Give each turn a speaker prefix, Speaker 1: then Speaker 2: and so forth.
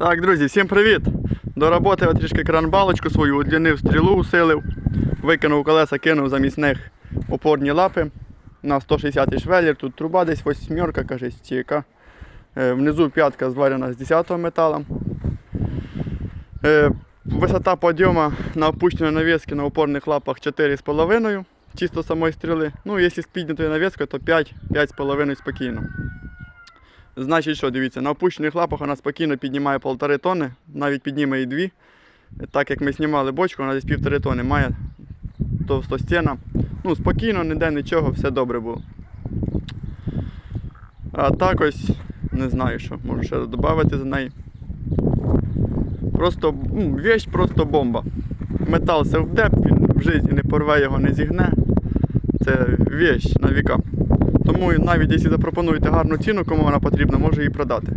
Speaker 1: Так, друзі, всім привіт! До роботи я трішки кранбалочку свою, удлінив стрілу, усилив, викинув колеса, кинув замість них опорні лапи на 160 швеллер. Тут труба десь восьмерка, каже, яка. Е, Внизу п'ятка зварена з 10 металу. Е, Висота подйому на опущеній навіски на опорних лапах 4,5 чисто самої стріли. Ну, якщо з піднятою навіскою, то 5, 5,5 спокійно. Значить, що, дивіться, на опущених лапах вона спокійно піднімає 1,5 тонни, навіть підніме і 2. Так як ми знімали бочку, вона десь півтори тонни має товстостіна. Ну, спокійно, ніде нічого, все добре було. А так ось, не знаю, що можу ще додати за неї. Просто ну, вещь просто бомба. Метал селфдеп, він в житті не порве його, не зігне. Це вещь на віка. Тому навіть якщо запропонуєте гарну ціну, кому вона потрібна, може її продати.